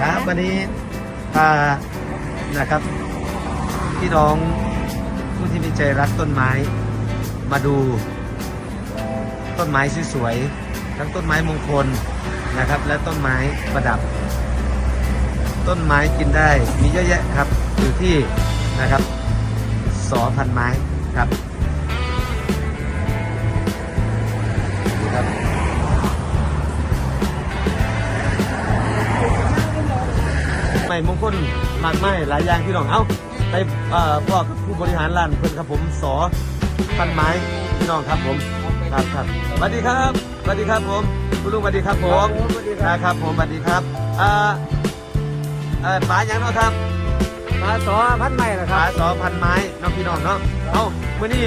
ครับวันนี้พานะครับพี่น้องผู้ที่มีใจรักต้นไม้มาดูต้นไม้สวยๆทั้งต้นไม้มงคลนะครับ และต้นไม้ประดับ ต้นไม้กินได้มีเยอะแยะครับอยู่ที่นะครับสอพันไม้ครับ ม่มงคลมากไม่หลายอย่างพี่น้องเอ้าไปเอ่อพ่อกับผู้บริหารร้านเพิ่นครับผมสอพันไม้พี่น้องครับผมครับครับสวัสดีครับสวัสดีครับผมคุณลุงสวัสดีครับผมสวัสดีครับครับผมสวัสดีครับอ่าเอ่อป๋ายังเนาะครับปลาสอพันไม้นะคป๋ารับสอพันไม้เน้องพี่น้องเนาะเอ้ามื่อนี้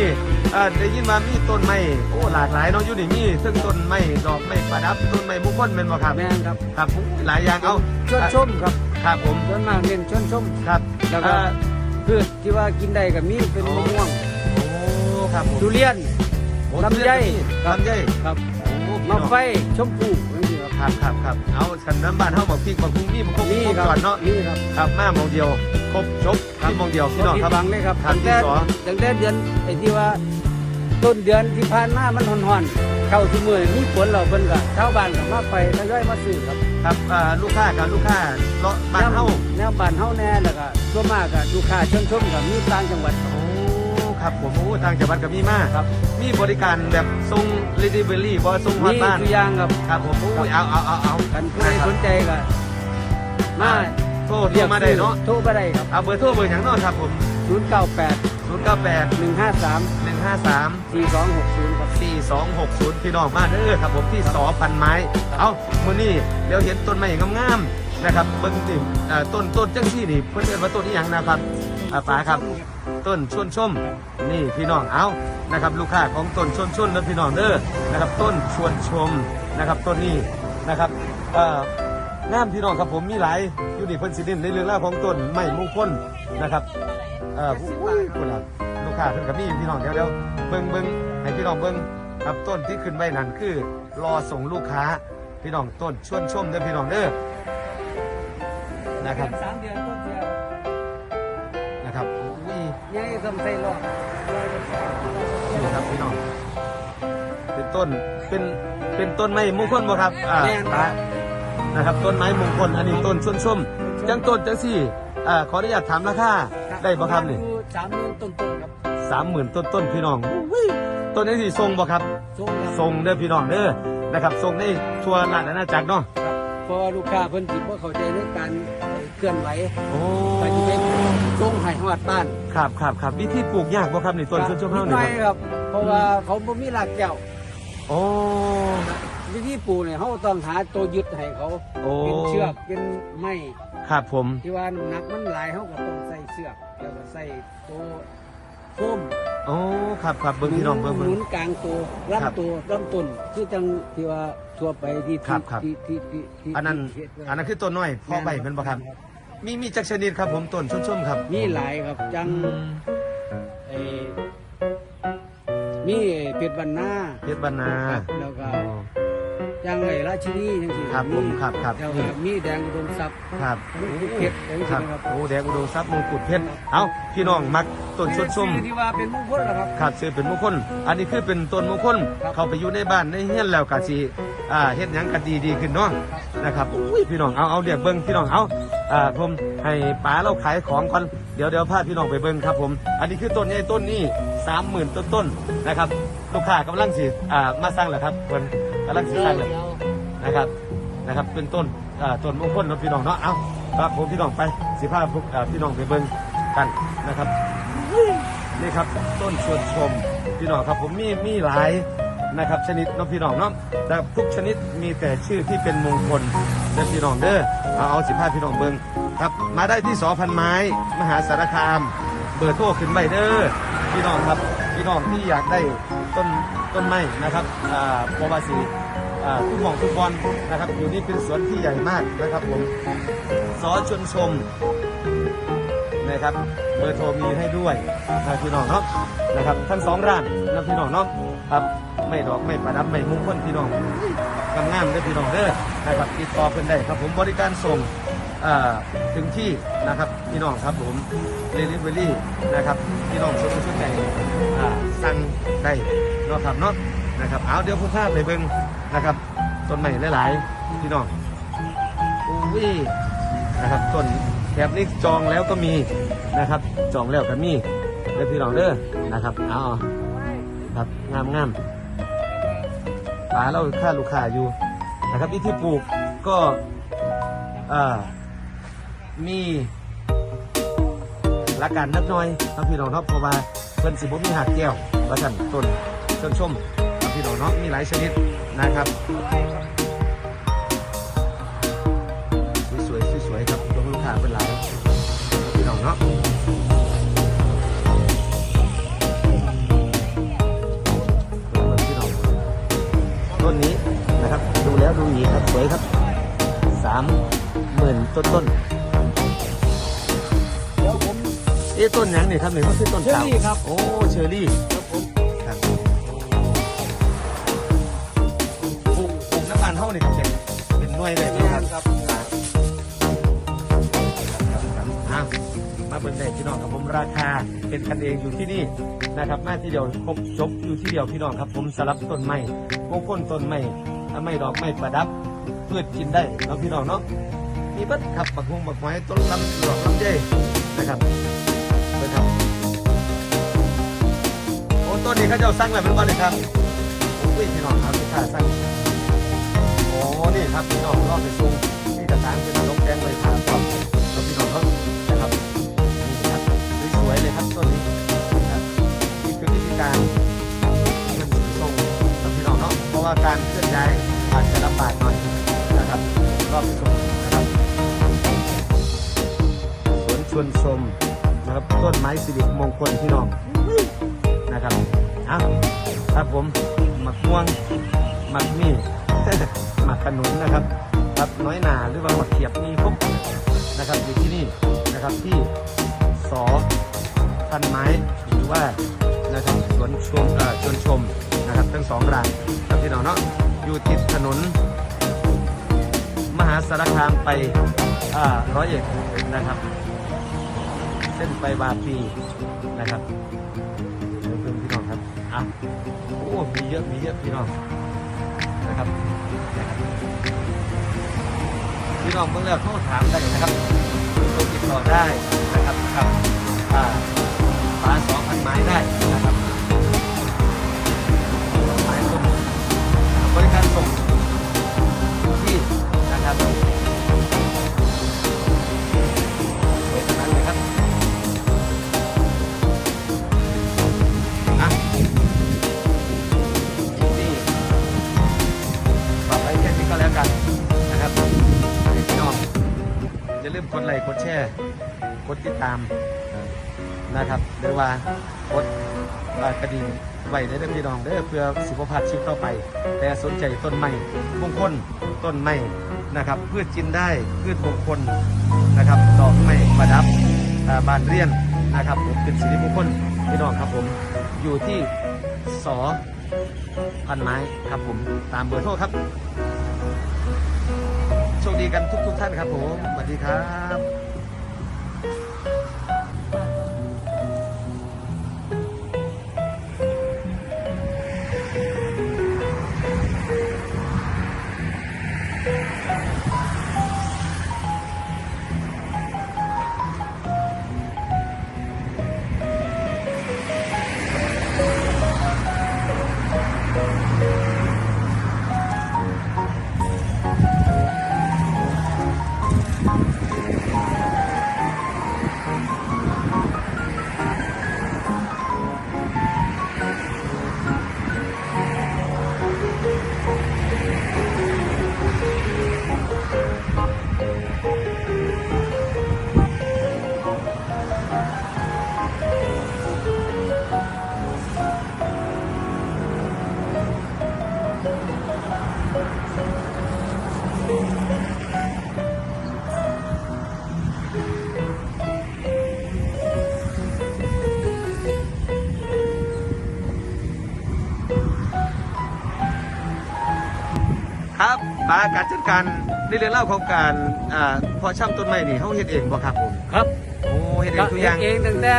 เอ่อได้ยินว่ามีต้นไม้โอ้หลากหลายเนาะอยู่นี่มีซึ่งต้นไม้ดอกไม้ประดับต้นไม้มงคลเป็นบ่ครับแม่นครับครับหลายอย่างเอ้าชวนชมครับ ครับผมส่วนมากเน้นชวนชมครับแล้วก็อ่า พืชที่ว่ากินได้ก็มีเป็นมะม่วงโอ้ครับผมทุเรียน โอ้ลำไย ลำไยครับโอ้พี่มะน้องไฟชมพูนี่ครับครับครับครับเอาขันน้ำบานเฮาบอกพริกบอกพุงนี่มันครบนี่ครบครับก่อนเนาะนี่ครับครับมาหมองเดียว ครบจบที่หมองเดียวพี่น้องครับผิดหวังเลยครับครับตั้งแต่ที่สอง ตั้งแต่เดือนไอ้ที่ว่า ต้นเดือนที่ผ่านมามันห่อนๆเข้าที่มือมีฝนเราเพิ่นก็ชาวบ้านก็มาไปทยอยมาซื้อครับครับอ่าลูกค้ากับลูกค้าเลาะบ้านเฮาแนวบ้านเฮาแน่แล้วก็ส่วนมากก็ลูกค้าชวนชมกับมีต่างจังหวัดครับโอ้ครับผมโอ้ทางจังหวัดก็มีมาครับ มีบริการแบบส่งเ e ด e เ e อรี่บ่ส่งฮอดนี่บ้านตัวอย่างครับครับผมโอ้ยเอาเอาเอาเอากันผู้ใดสนใจก็มาโทรโทรมาได้เนาะโทรมาได้ครับเอาเบอร์โทรเบอร์หยังเนาะครับผม098 098 153 153 4260ครับ 4260 พี่น้องมาเด้อครับผมที่สอพันไม้ เอามื้อนี้เดี๋ยวเห็นต้นไม้งามๆนะครับเบิ่งติอ่าต้นต้นจังซี่นี่เพิ่นเรียกว่าต้นอีหยังนะครับอ่าป๋าครับ ต้นชวนชมนี่พี่น้องเอานะครับ ลูกค้าของต้นชวนชมนะพี่น้องเด้อนะครับ ต้นชวนชมนะครับต้นนี้นะครับเอ่องามพี่น้องครับผมมีหลายอยู่นี่เพิ่นสิเน้นในเรื่องราวของต้นไม้มงคลนะครับเอ่ออุ้ยคุณล่ะลูก ค้าเพิ่นก็มีพี่น้องเดี๋ยวเดี๋ยวเบิ่งเบิ่งให้พี่น้องเบิ่งครับต้นที่ขึ้นไว้นั่นคือ รอส่งลูกค้าพี่น้องต้นชวนชมเด้อพี่น้องเด้อนะครับสามเดือนต้นเดียวนะครับอุ้ยยังทำใส่รอบนี่ครับพี่น้องเป็นต้นเป็นเป็นต้นไม้มงคลบ่ครับอ่าตานะครับต้นไม้มงคลอันนี้ต้นชวนชมจังต้นจังสี่อ่าขออนุญาตถามราคาได้บ่ครับนี่สามหมื่นต้นๆครับ สามหมื่นต้นต้นๆพี่น้องอุ้ยต้นนี้สิทรงบ่ครับส่งครับทรงเด้อพี่น้องเด้อนะครับทรงในทั่วราชอาณาจักรเนาะครับเพราะว่าลูกค้าเพิ่นสิบ่เข้าใจในการเคลื่อนไหวโอ้ก็สิเป็นส่งให้ฮอดบ้านครับครับครับวิธีปลูกยากบ่ครับนี่ต้นชวนชมเฮานิดนี่หน่คอยรับครับ เพราะว่าเขาบ่มีรากแก้วโอ้วิธีปลูกเนี่ยเขาต้องหาตัวยึดให้เขาโอ้เป็นเชือกเป็นไม้ครับผมที่ว่าน้ำหนักมันหลายเขาก็ต้องใส่เชือกแล้วก็ใส่ตัว โฟมโอ้ครับครับเบิ่งพี่น้องเบิ่งหเบิ่งนุนกลางตัวครับลำตัวลำต้นคือจังที่ว่าทั่วไปที่ครับครับ ที่ที่ที่ที่อันนั้นที่เฮ็ดไว้อันนั้นคือต้นน้อยพอใบแมันบ่ครับ มีมีจักชนิดครับผมต้นชุ่มๆครับมีหลายครับจังอืมเอ่อมีเป็ดบรรณาเพชรบรรณาครับแล้วก็ อ๋อ จังไอ้ราชินีจังซี่ครับผมครับครับแล้วก็มีแดงอุดมทรัพย์ครับเพชรจังคซี่รับนะครับโอ้แดงอุดมทรัพย์มงกุฎเพชรเอ้าพี่น้องมักต้นชุ่มชื่อที่ว่าเป็นมงคลเหรอครับๆครับชื่อเป็นมงคล อันนี้คือเป็นต้นมงคลครับ เข้าไปอยู่ในบ้านในเฮียนแล้วก็สิอ่าเฮ็ดหยังก็ดีดีขึ้นเนาะนะครับอุ้ยพี่น้องเอาเอาเรียกเบิ่งพี่น้องเอาอ่าผมให้ป๋าเราขายของก่อนเดี๋ยวเดี๋ยวพาพี่น้องไปเบิ่งครับผม อันนี้คือต้นนี้ต้นนี้30,000ต้นๆนะครับลูกค้ากำลังสิอ่ามาสร้างแล้วครับเพิ่นกำลังสิสร้างแล้วนะครับนะครับเป็นต้นอ่าต้นมงคลเนาะพี่น้องเนาะเอาครับผมพี่น้องไปสิพาพวกอ่าพี่น้องไปเบิ่งกันนะครับนี่ครับต้นชวนชมพี่น้องครับผมมีมีหลาย นะครับ ชนิดเนาะพี่น้องเนาะแต่ทุกชนิดมีแต่ชื่อที่เป็นมงคลเด้อพี่น้องเด้อเอาเอาสิพาพี่น้องเบิ่งครับ มาได้ที่สอพันไม้ มหาสารคาม เบอร์โทรขึ้นไปเด้อพี่น้องครับพี่น้องที่อยากได้ต้นต้นไม้นะครับอ่าปรบาซีอ่าทุกหม่องทุกบอลนะครับ อยู่นี่เป็นสวนที่ใหญ่มากนะครับผมสอชวนชมนะครับเบอร์โทรมีให้ด้วยนะพี่น้องเนาะนะครับทั้งสองร้านนะพี่น้องเนาะครับ ไม่ดอกไม่ประดับไม่มุงคลพี่น้องงามๆเด้อพี่น้องเด้อนะครับติดต่อเพิ่อนได้ครับผมบริการส่งถึงที่นะครับพี่น้องครับผมเรลิเวอรี่นะครับพี่น้องสนใจอ่สั่งได้เนาะครับเนาะนะครับเอาเดี๋ยวผมพาไปเบิ่งนะครับต้นใหม่หลายๆพี่น้องอุ้ยนะครับต้นแบบนี้จองแล้วก็มีนะครับ จองแล้วก็มีเด้อพี่น้องเด้อนะครับเอาครับงามงาม ปลาเราค่าลูกค้าอยู่นะครับวิธีปลูกก็มีหลักการนักน้อยครับพี่น้องเนาะเพราะว่าเพิ่นสิบ่มีหักแก้วว่าซั่นต้นต้นชมครับพี่น้องเนาะมีหลายชนิดนะครับสวยๆสวยๆครับลูกค้าเป็นหลายพี่น้องเนาะ วยครับสามหมื่นต้นต้นๆเดี๋ยวผม เอ๊ะต้นหยังเนี่ยครับเนี่ยมันคือต้นเชอรี่ครับ โอ้เชอรี่ครับผมครับปลูกปลูกน้ำมันเท่านี่ครับเป็นเป็นหน่วยเลยไหมครับครับอะมาเป็นได้พี่น้องครับผมราคาเป็นกันเองอยู่ที่นี่นะครับมาที่เดียวครบจบอยู่ที่เดียวพี่น้องครับ ผมสลับต้นไม้โก้ก้นต้นไม้ถ้าไม่ดอกไม้ประดับ พืชกินได้เนาะพี่น้องเนาะมีเบัดครับบักฮวงบักไม้ต้นลำดอกลำเจนะครับเบิ่งครับโอ้ต้นนี้เขาจะสร้างอะไรเป็นวันเลยครับอุ้ยพี่น้องครับที่ข้าสร้างโอ้นี่ครับพี่น้องรอบไปซุ้มนี่กระถางเป็นนกแดงเลยครับครับล้วพี่น้องเขานะครับนี่ครับสวยๆเลยครับต้นนี้นะครับนี่คือวิธีการที่มันทรงครับพี่น้องเนาะเพราะว่าการเคลื่อนย้ายอาจจะลำบากหน่อย รอบไปซุ้มนะครับสวนชวนชมนะครับต้นไม้สิริมงคลพี่น้องนะครับเอาครับผมหมักม่วงหมักมี่หมักขนุนนะครับครับน้อยหนาหรือว่าหมักเขียบมีครบนะครับอยู่ที่นี่นะครับที่สอพันไม้หรือว่านะครับสวนชมชวนชมนะครับทั้งสองรายครับพี่น้องเนาะอยู่ติดถนน มหาสารคามไปร้อยเอ็ดนะครับ เส้นไปบาปีนะครับเพิ่มพี่น้องครับอะโอ้มีเยอะมีเยอะพี่น้องนะครับพี่น้องเมื่อแล้วโทรถามได้นะครับโทรติดต่อได้นะครับครับอ่าฟ้าส แล้วกันนะครับพี่น้องอย่าลืมกดไลค์กดแชร์กดติดตามนะครับหรือว่ากดอ่ากระดิ่งไว้ได้เด้อพี่น้องเด้อเพื่อสุขภาพชีวิตต่อไป แต่สนใจต้นไม้มงคลต้นไม้นะครับพืชกินได้พืชมงคลนะครับดอกไม้ประดับบานเรียนนะครับผมเป็นสิริมงคลพี่น้องครับผมอยู่ที่สอพันไม้ครับผมตามเบอร์โทรครับ ดีกันทุกทุกท่านครับผมสวัสดีครับ ครับปลาการจัดการในเรื่องเล่าวของการอ่าเพอช่ำต้นไม้นี่เขาเฮ็ดเองบ่ครับผมครับโอ้เฮ็ดเอก็งทุกอย่างเองตั้งแต่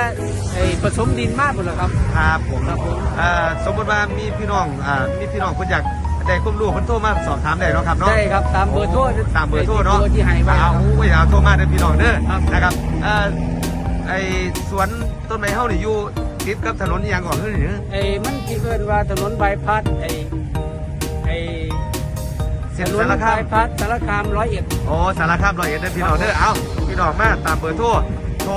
ไอ้ผสมดินมากหมดแล้วครับ ครับผมครับผม อ่าสมมติว่ามีพี่น้องอ่ามีพี่น้องคนอยากได้ความรู้คนโทรมาสอบถามได้เนาะครับเนาะ ได้ครับตามเบอร์โทรตามเบอร์โทรเนาะบอร์ที่ให้ไว้คเอารับโอ้ยเอาโทรมาเด้อพี่น้องเด้อครับ นะครับอ่าไอสวนต้นไม้เฮานี่อยู่ติดกับถนนอหย่างก่อนคือหรือไอ้มันที่เอิ้นว่าถนนบายพาสไอ้ไอ้ เส้นถนนสารคาบามยพาสสารคามร้อยเอ็ด โอ้สารคามร้อยเอ็ดเด้อพี่น้องเด้อเอาพี่น้องมาตามเบอร์โทรโทร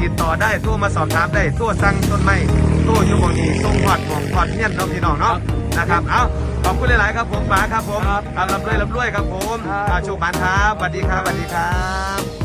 ติดต่อได้โทรมาสอบถามได้โทรสั่งต้นไม้โทรอยู่หมองนี้ส่งพอดหมองพอดเฮียนเนาะพี่น้องเนาะนะครับเอาขอบคุณหลายๆครับผมป๋าครับผมครับรับรวยรับรวยครับผมครับ อ่าโชคบานครับสวัสดีครับสวัสดีครับ